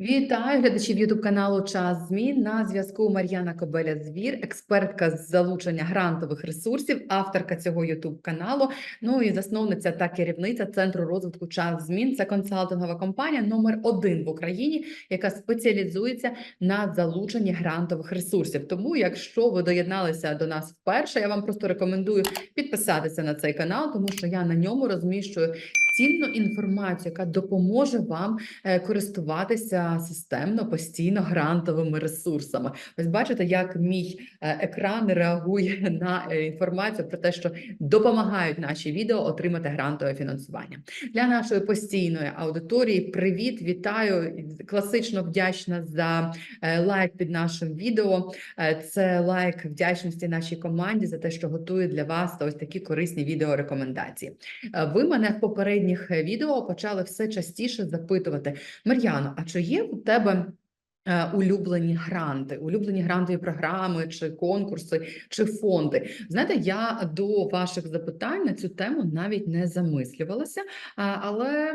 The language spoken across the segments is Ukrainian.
Вітаю глядачів Ютуб каналу Час змін. На зв'язку Мар'яна Кобеля Звір, експертка з залучення грантових ресурсів, авторка цього Ютуб каналу. Ну і засновниця та керівниця центру розвитку час змін. Це консалтингова компанія номер один в Україні, яка спеціалізується на залученні грантових ресурсів. Тому, якщо ви доєдналися до нас вперше, я вам просто рекомендую підписатися на цей канал, тому що я на ньому розміщую цінну інформацію, яка допоможе вам е, користуватися системно, постійно грантовими ресурсами. Ось бачите, як мій е, екран реагує на е, інформацію про те, що допомагають наші відео отримати грантове фінансування для нашої постійної аудиторії. Привіт, вітаю! Класично вдячна за лайк під нашим відео. Це лайк вдячності нашій команді за те, що готує для вас ось такі корисні відеорекомендації. Ви мене в попередніх е, відео почали все частіше запитувати: Мар'яно, а чи є у тебе е, улюблені гранти, улюблені грантові програми, чи конкурси, чи фонди? Знаєте, я до ваших запитань на цю тему навіть не замислювалася, але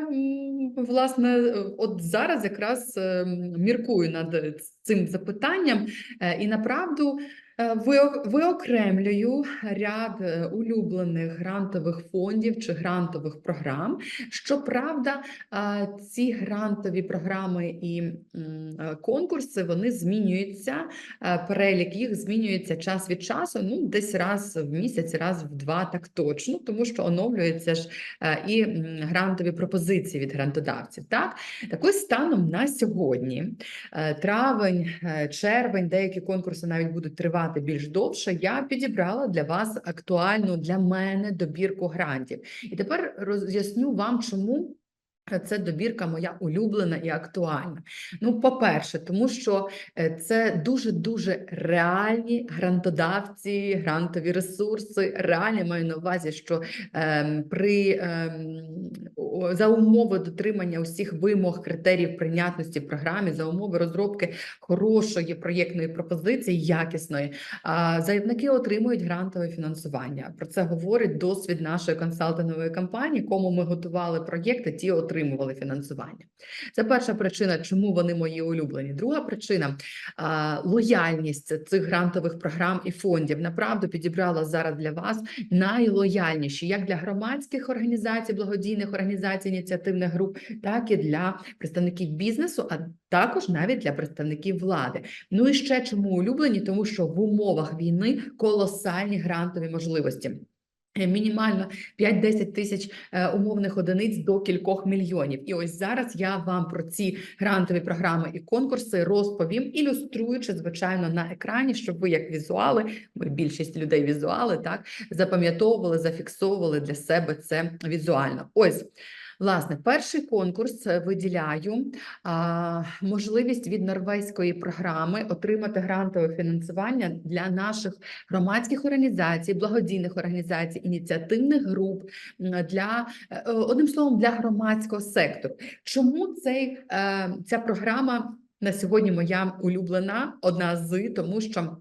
власне, е, от зараз якраз е, міркую над цим запитанням, е, і направду. Е, вио- Виокремлюю ряд е, улюблених грантових фондів чи грантових програм. Щоправда, ці грантові програми і е, конкурси вони змінюються. Перелік їх змінюється час від часу. Ну, десь раз в місяць, раз в два, так точно, тому що оновлюються ж і грантові пропозиції від грантодавців. Так, так ось станом на сьогодні, травень, червень, деякі конкурси навіть будуть тривати більш довше. Я підібрала для вас актуальну для мене добірку грантів. І тепер роз'ясню вам, чому. Це добірка моя улюблена і актуальна. Ну, по-перше, тому що е, це дуже дуже реальні грантодавці, грантові ресурси. Реальні маю на увазі, що ем, при ем, за умови дотримання усіх вимог критеріїв прийнятності в програмі, за умови розробки хорошої проєктної пропозиції, якісної, а, заявники отримують грантове фінансування. Про це говорить досвід нашої консалтингової компанії, кому ми готували проєкти, ті отримували фінансування. Це перша причина, чому вони мої улюблені. Друга причина лояльність цих грантових програм і фондів. Направду підібрала зараз для вас найлояльніші як для громадських організацій, благодійних організацій, ініціативних груп, так і для представників бізнесу, а також навіть для представників влади. Ну і ще чому улюблені, тому що в умовах війни колосальні грантові можливості. Е, Мінімально 5-10 тисяч е, умовних одиниць до кількох мільйонів. І ось зараз я вам про ці грантові програми і конкурси розповім, ілюструючи, звичайно, на екрані, щоб ви як візуали, ми більшість людей візуали, так запам'ятовували, зафіксовували для себе це візуально. Ось. Власне, перший конкурс е, виділяю а, можливість від норвезької програми отримати грантове фінансування для наших громадських організацій, благодійних організацій, ініціативних груп для е, е, одним словом для громадського сектору. Чому цей ця програма на сьогодні моя улюблена? Одна з тому, що.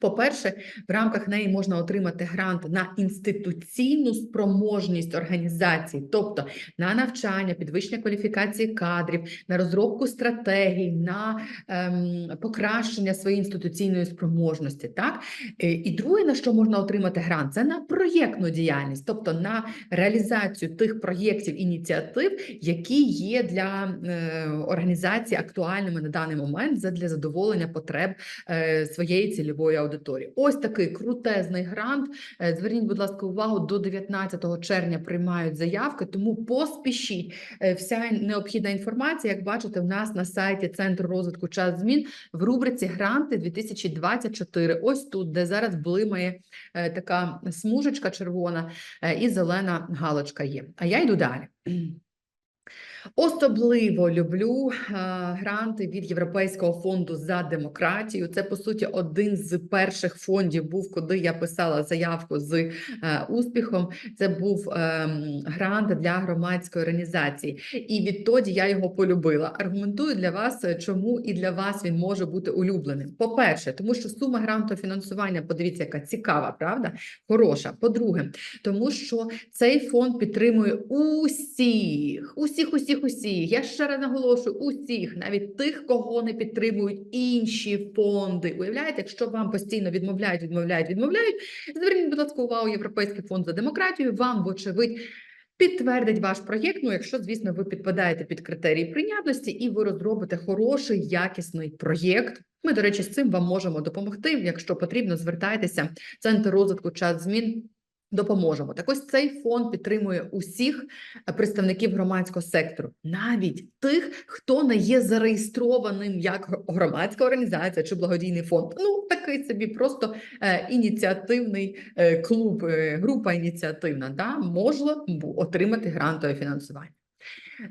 По-перше, в рамках неї можна отримати грант на інституційну спроможність організації, тобто на навчання, підвищення кваліфікації кадрів, на розробку стратегій, на ем, покращення своєї інституційної спроможності. Так Е, і друге, на що можна отримати грант, це на проєктну діяльність, тобто на реалізацію тих проєктів ініціатив, які є для е, організації актуальними на даний момент для задоволення потреб е, своєї цільової аудиторії. Ось такий крутезний грант. Е, Зверніть, будь ласка, увагу, до 19 червня приймають заявки, тому поспішіть. Е, Вся необхідна інформація, як бачите, у нас на сайті Центру розвитку час змін в рубриці Гранти 2024. Ось тут, де зараз блимає е, така смужечка червона і зелена галочка є. А я йду далі. Особливо люблю е, гранти від Європейського фонду за демократію. Це по суті один з перших фондів був, куди я писала заявку з е, успіхом. Це був е, грант для громадської організації, і відтоді я його полюбила. Аргументую для вас, чому і для вас він може бути улюбленим. По-перше, тому що сума гранту фінансування, подивіться, яка цікава, правда? Хороша. По-друге, тому що цей фонд підтримує усіх, усіх, усіх, усіх, я ще раз наголошую, усіх, навіть тих, кого не підтримують інші фонди. Уявляєте, якщо вам постійно відмовляють, відмовляють, відмовляють, зверніть, будь ласка, увагу Європейський фонд за демократію. Вам, вочевидь, підтвердить ваш проєкт. Ну, якщо, звісно, ви підпадаєте під критерії прийнятності і ви розробите хороший, якісний проєкт. Ми, до речі, з цим вам можемо допомогти. Якщо потрібно, звертайтеся. Центр розвитку час змін. Допоможемо. Так ось цей фонд підтримує усіх е, представників громадського сектору, навіть тих, хто не є зареєстрованим як громадська організація чи благодійний фонд. Ну такий собі просто е, ініціативний е, клуб, група ініціативна, да, можливо отримати грантове фінансування.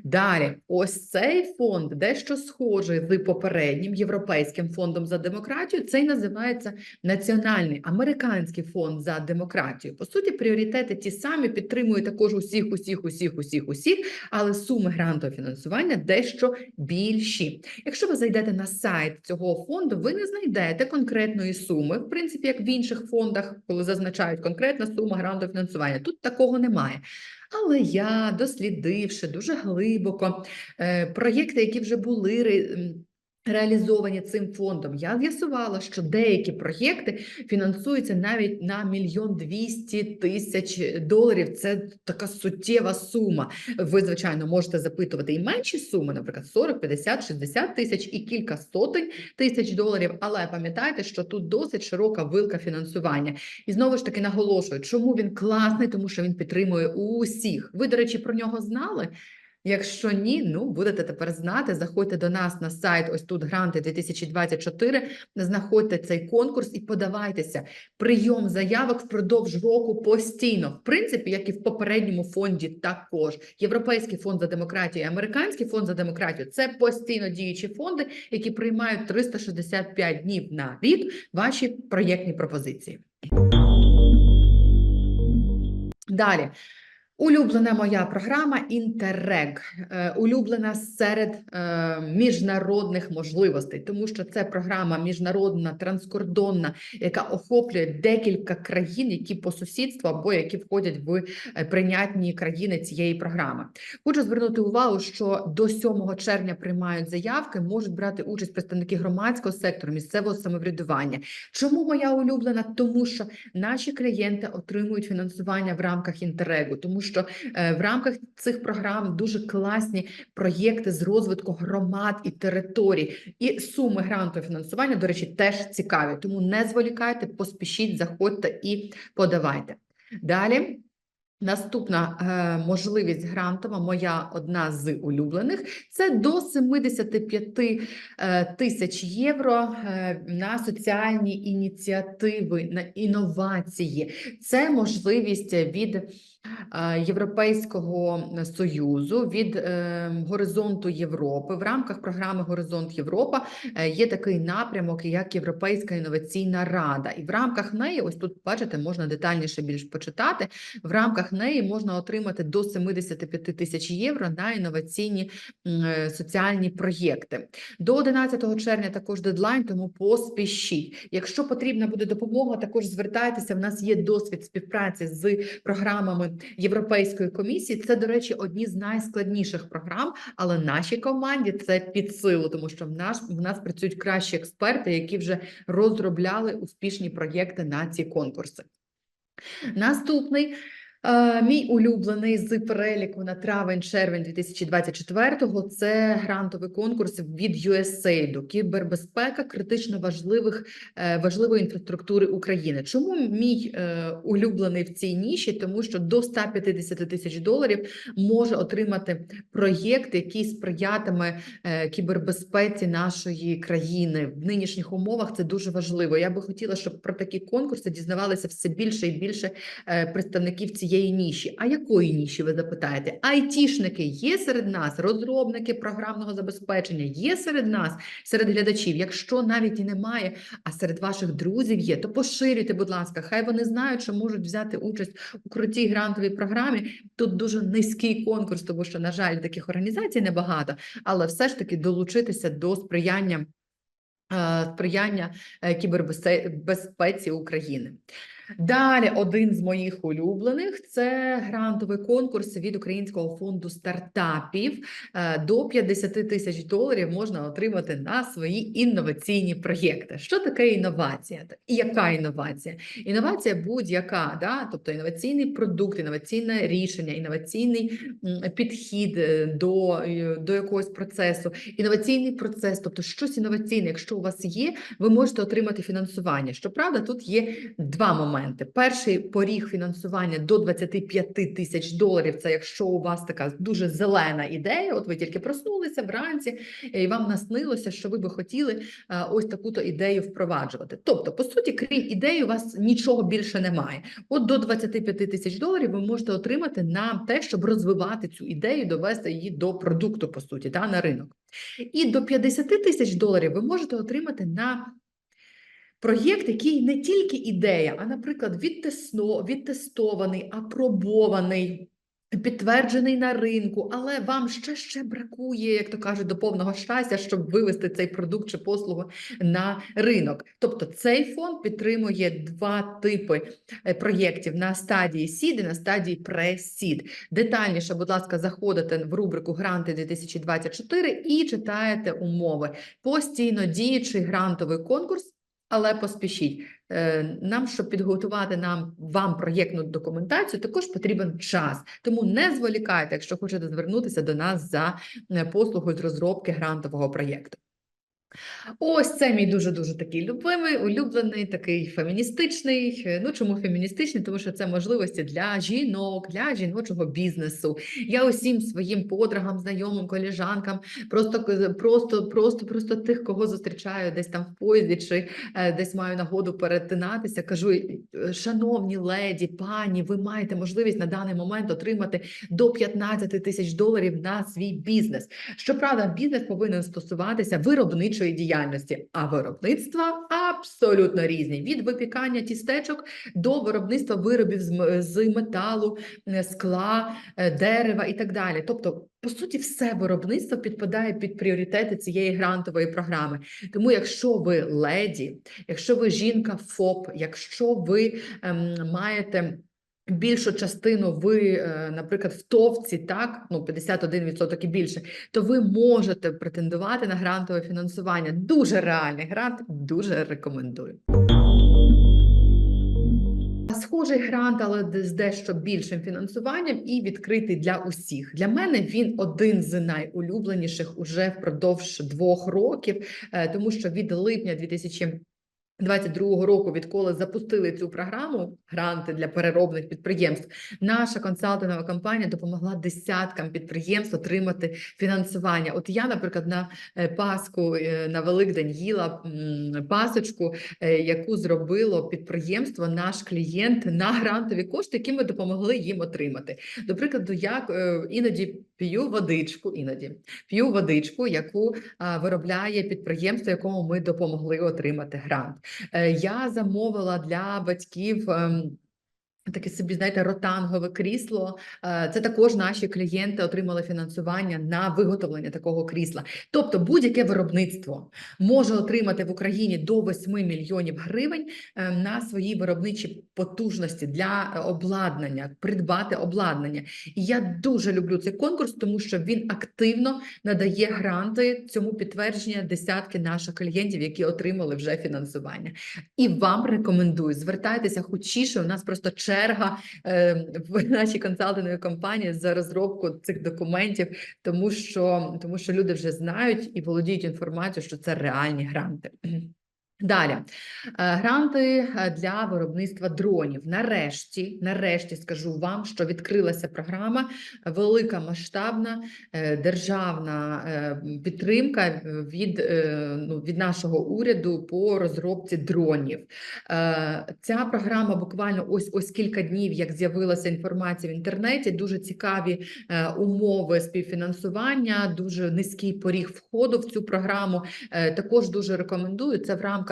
Далі, ось цей фонд дещо схожий з попереднім європейським фондом за демократію. Цей називається Національний американський фонд за демократію. По суті, пріоритети ті самі підтримує також усіх, усіх, усіх, усіх, усіх, але суми грантового фінансування дещо більші. Якщо ви зайдете на сайт цього фонду, ви не знайдете конкретної суми, в принципі, як в інших фондах, коли зазначають конкретна сума грантового фінансування. Тут такого немає. Але я, дослідивши дуже глибоко е, проєкти, які вже були реалізовані цим фондом, я з'ясувала, що деякі проєкти фінансуються навіть на мільйон двісті тисяч доларів. Це така суттєва сума. Ви, звичайно, можете запитувати і менші суми, наприклад, 40, 50, 60 тисяч і кілька сотень тисяч доларів. Але пам'ятайте, що тут досить широка вилка фінансування. І знову ж таки наголошую, чому він класний, тому що він підтримує усіх. Ви, до речі, про нього знали? Якщо ні, ну будете тепер знати. Заходьте до нас на сайт. Ось тут гранти 2024. Знаходьте цей конкурс і подавайтеся. Прийом заявок впродовж року постійно. В принципі, як і в попередньому фонді, також Європейський фонд за демократію, і Американський фонд за демократію це постійно діючі фонди, які приймають 365 днів на рік ваші проєктні пропозиції. Далі. Улюблена моя програма Інтеррег, Е, улюблена серед е, міжнародних можливостей, тому що це програма міжнародна, транскордонна, яка охоплює декілька країн, які по сусідству або які входять в е, прийнятні країни цієї програми. Хочу звернути увагу, що до 7 червня приймають заявки, можуть брати участь представники громадського сектору, місцевого самоврядування. Чому моя улюблена? Тому що наші клієнти отримують фінансування в рамках інтерегу, тому що е, в рамках цих програм дуже класні проєкти з розвитку громад і територій, і суми грантового фінансування, до речі, теж цікаві. Тому не зволікайте, поспішіть, заходьте і подавайте. Далі. Наступна е, можливість грантова, моя одна з улюблених, це до 75 е, тисяч євро е, на соціальні ініціативи, на інновації. Це можливість від Європейського Союзу, від е, Горизонту Європи. В рамках програми Горизонт Європа е, є такий напрямок, як Європейська інноваційна рада. І в рамках неї, ось тут бачите, можна детальніше більш почитати. В рамках неї можна отримати до 75 тисяч євро на інноваційні е, соціальні проєкти. До 11 червня також дедлайн, тому поспішіть. Якщо потрібна буде допомога, також звертайтеся. В нас є досвід співпраці з програмами Європейської комісії. Це, до речі, одні з найскладніших програм, але нашій команді це під силу, тому що в нас в нас працюють кращі експерти, які вже розробляли успішні проєкти на ці конкурси. Наступний мій улюблений з переліку на травень-червень 2024-го – це грантовий конкурс від USAID «Кібербезпека критично важливих е, важливої інфраструктури України. Чому мій е, улюблений в цій ніші? Тому що до 150 тисяч доларів може отримати проєкт, який сприятиме е, кібербезпеці нашої країни в нинішніх умовах. Це дуже важливо. Я би хотіла, щоб про такі конкурси дізнавалися все більше і більше е, представників цієї ніші. А якої ніші ви запитаєте? Айтішники є серед нас, розробники програмного забезпечення є серед нас, серед глядачів. Якщо навіть і немає, а серед ваших друзів є, то поширюйте, будь ласка, хай вони знають, що можуть взяти участь у крутій грантовій програмі. Тут дуже низький конкурс, тому що, на жаль, таких організацій небагато, але все ж таки долучитися до сприяння. е, Сприяння е, кібербезпеці України. Далі один з моїх улюблених це грантовий конкурс від Українського фонду стартапів. Е, До 50 тисяч доларів можна отримати на свої інноваційні проєкти. Що таке інновація? І яка інновація? Інновація будь-яка, да? тобто інноваційний продукт, інноваційне рішення, інноваційний підхід е, до, е, до якогось процесу, інноваційний процес, тобто щось інноваційне, якщо у вас є, ви можете отримати фінансування. Щоправда, тут є два моменти. Перший поріг фінансування до 25 тисяч доларів. Це якщо у вас така дуже зелена ідея, от ви тільки проснулися вранці, е, і вам наснилося, що ви би хотіли е, ось таку-то ідею впроваджувати. Тобто, по суті, крім ідеї, у вас нічого більше немає. От до 25 тисяч доларів ви можете отримати на те, щоб розвивати цю ідею, довести її до продукту, по суті, да, на ринок. І до 50 тисяч доларів ви можете отримати на проєкт, який не тільки ідея, а, наприклад, відтесно, відтестований, апробований. Підтверджений на ринку, але вам ще ще бракує, як то кажуть, до повного щастя, щоб вивести цей продукт чи послугу на ринок. Тобто цей фонд підтримує два типи е, проєктів на стадії Seed і на стадії Pre-Seed. Детальніше, будь ласка, заходите в рубрику Гранти 2024 і читаєте умови. Постійно діючий грантовий конкурс. Але поспішіть Е, нам, щоб підготувати нам вам проєктну документацію, також потрібен час. Тому не зволікайте, якщо хочете звернутися до нас за е, послугою з розробки грантового проєкту. Ось це мій дуже дуже такий любимий, улюблений, такий феміністичний. Ну чому феміністичний? Тому що це можливості для жінок, для жіночого бізнесу. Я усім своїм подругам, знайомим, коліжанкам, просто просто, просто, просто тих, кого зустрічаю десь там в поїзді, чи е, десь маю нагоду перетинатися. Кажу, «Е, шановні леді, пані, ви маєте можливість на даний момент отримати до 15 тисяч доларів на свій бізнес. Щоправда, бізнес повинен стосуватися виробничої діяльності, а виробництва абсолютно різні: від випікання тістечок до виробництва виробів з, металу, е, скла, е, дерева і так далі. Тобто, по суті, все виробництво підпадає під пріоритети цієї грантової програми. Тому, якщо ви леді, якщо ви жінка ФОП, якщо ви ем, маєте більшу частину ви, е, наприклад, в товці, так, ну 51% і більше, то ви можете претендувати на грантове фінансування. Дуже реальний грант, дуже рекомендую. Схожий грант, але з дещо більшим фінансуванням і відкритий для усіх. Для мене він один з найулюбленіших уже впродовж двох років, е, тому що від липня 2000 22 року, відколи запустили цю програму гранти для переробних підприємств, наша консалтингова компанія допомогла десяткам підприємств отримати фінансування. От я, наприклад, на е, Пасху е, на Великдень їла пасочку, е, яку зробило підприємство, наш клієнт на грантові кошти, які ми допомогли їм отримати. До прикладу, я іноді п'ю водичку, іноді п'ю водичку, яку виробляє підприємство, якому ми допомогли отримати грант. Е, Я замовила для батьків. Таке собі, знаєте, ротангове крісло. Е, Це також наші клієнти отримали фінансування на виготовлення такого крісла. Тобто, будь-яке виробництво може отримати в Україні до 8 мільйонів гривень е, на свої виробничі потужності для обладнання, придбати обладнання. І я дуже люблю цей конкурс, тому що він активно надає гранти цьому підтвердження десятки наших клієнтів, які отримали вже фінансування. І вам рекомендую звертайтеся хочіше. У нас просто черга е, в нашій консалтинговій компанії за розробку цих документів, тому що тому що люди вже знають і володіють інформацією, що це реальні гранти. Далі Е, гранти е, для виробництва дронів. Нарешті, нарешті скажу вам, що відкрилася програма велика масштабна е, державна підтримка від, ну, від нашого уряду по розробці дронів. Ця програма буквально ось ось кілька днів, як з'явилася інформація в інтернеті. Дуже цікаві умови співфінансування, дуже низький поріг входу в цю програму. Також дуже рекомендую це в рамках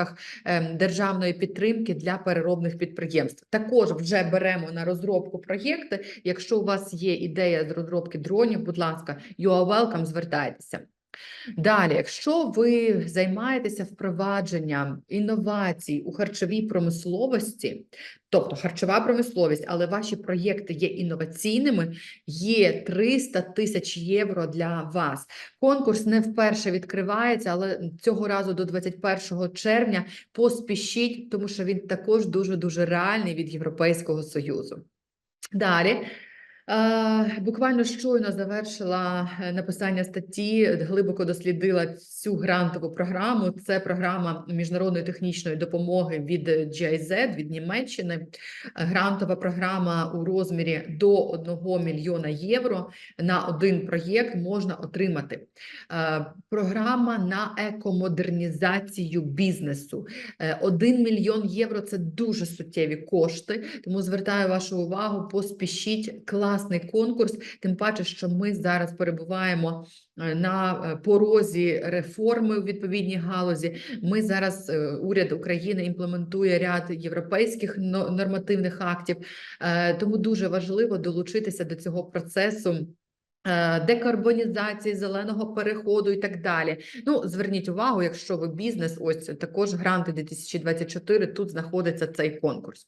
ем, державної підтримки для переробних підприємств. Також вже беремо на розробку проєкти. Якщо у вас є ідея з розробки дронів, будь ласка, you are welcome, звертайтеся. Далі, якщо ви займаєтеся впровадженням інновацій у харчовій промисловості, тобто харчова промисловість, але ваші проєкти є інноваційними, є 300 тисяч євро для вас. Конкурс не вперше відкривається, але цього разу до 21 червня поспішіть, тому що він також дуже дуже реальний від Європейського Союзу. Далі. Е, Буквально щойно завершила е, написання статті, глибоко дослідила цю грантову програму. Це програма міжнародної технічної допомоги від GIZ, від Німеччини. Е, Грантова програма у розмірі до 1 мільйона євро на один проєкт можна отримати. Е, Програма на екомодернізацію бізнесу. 1 мільйон євро це дуже суттєві кошти, тому звертаю вашу увагу, поспішіть класний конкурс. Тим паче, що ми зараз перебуваємо е, на е, порозі реформи у відповідній галузі. Ми зараз е, уряд України імплементує ряд європейських но- нормативних актів, тому дуже важливо долучитися до цього процесу. Е, Декарбонізації, зеленого переходу і так далі. Ну, зверніть увагу, якщо ви бізнес, ось також гранти 2024, тут знаходиться цей конкурс.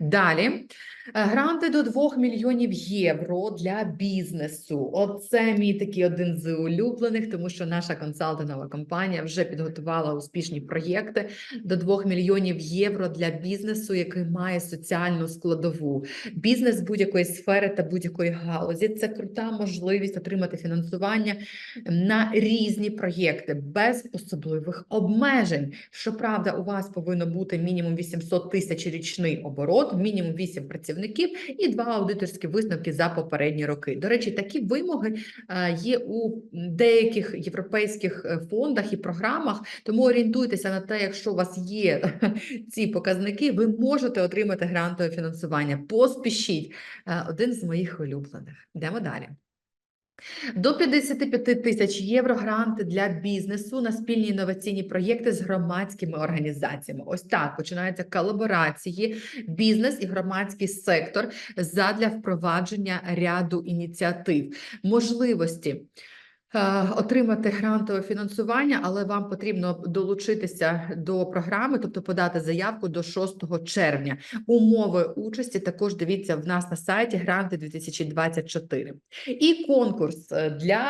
Далі е, гранти до 2 мільйонів євро для бізнесу. Оце мій такий один з улюблених, тому що наша консалтингова компанія вже підготувала успішні проєкти до 2 мільйонів євро для бізнесу, який має соціальну складову. Бізнес будь-якої сфери та будь-якої галузі це крута можливість отримати фінансування на різні проєкти без особливих обмежень. Щоправда, у вас повинно бути мінімум 800 тисяч річний оборот, мінімум 8 працівників і два аудиторські висновки за попередні роки. До речі, такі вимоги е, є у деяких європейських е, фондах і програмах, тому орієнтуйтеся на те, якщо у вас є ці показники, ви можете отримати грантове фінансування. Поспішіть. Е, Один з моїх улюблених. Йдемо далі. До 55 тисяч євро гранти для бізнесу на спільні інноваційні проєкти з громадськими організаціями. Ось так починаються колаборації, бізнес і громадський сектор задля впровадження ряду ініціатив, можливості. Е, Отримати грантове фінансування, але вам потрібно долучитися до програми, тобто подати заявку до 6 червня. Умови участі також дивіться в нас на сайті гранти 2024. І конкурс е, для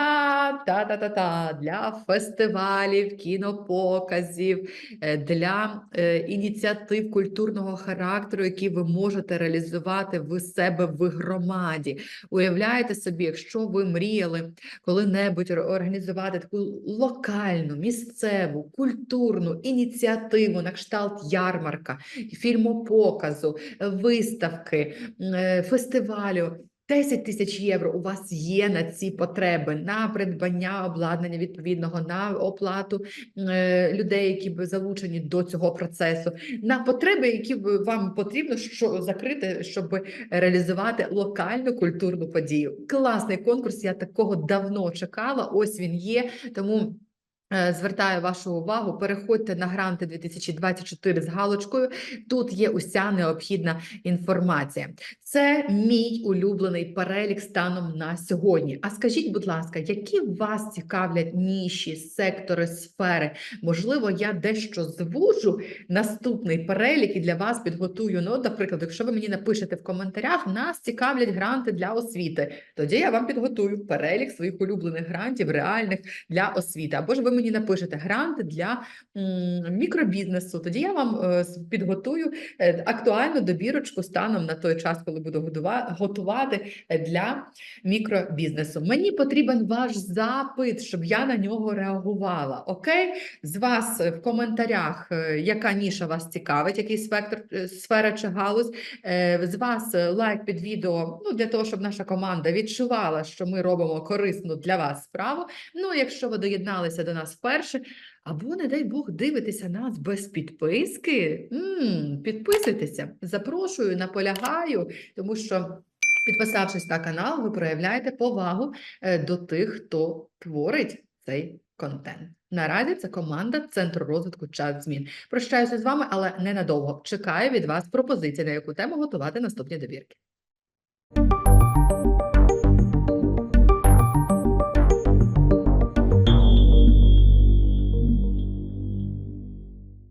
та-та-та-та, для фестивалів, кінопоказів, е, для ініціатив культурного характеру, які ви можете реалізувати в себе в громаді. Уявляєте собі, якщо ви мріяли коли-небудь ор- організувати таку локальну, місцеву, культурну ініціативу на кшталт ярмарка, фільмопоказу, виставки, е, фестивалю. 10 тисяч євро у вас є на ці потреби, на придбання обладнання відповідного, на оплату е, людей, які б залучені до цього процесу, на потреби, які б вам потрібно що закрити, щоб реалізувати локальну культурну подію. Класний конкурс. Я такого давно чекала. Ось він є. Тому. е, Звертаю вашу увагу, переходьте на гранти 2024 з галочкою. Тут є уся необхідна інформація. Це мій улюблений перелік станом на сьогодні. А скажіть, будь ласка, які вас цікавлять ніші, сектори, сфери? Можливо, я дещо звужу наступний перелік і для вас підготую. Ну, наприклад, якщо ви мені напишете в коментарях, нас цікавлять гранти для освіти, тоді я вам підготую перелік своїх улюблених грантів, реальних для освіти. Або ж ви мені напишете гранти для мікробізнесу. Тоді я вам е, підготую е, актуальну добірочку станом на той час, коли буду годува- готувати для мікробізнесу. Мені потрібен ваш запит, щоб я на нього реагувала. Окей? З вас е, в коментарях, е, яка ніша вас цікавить, який спектр, е, сфера чи галузь. З вас лайк під відео, ну для того, щоб наша команда відчувала, що ми робимо корисну для вас справу. Ну, якщо ви доєдналися до нас вперше, або, не дай Бог, дивитеся нас без підписки. м підписуйтеся, запрошую, наполягаю, тому що. Підписавшись на канал, ви проявляєте повагу е, до тих, хто творить цей контент. Наразі це команда Центру розвитку час змін. Прощаюся з вами, але ненадовго. Чекаю від вас пропозиції, на яку тему готувати наступні добірки.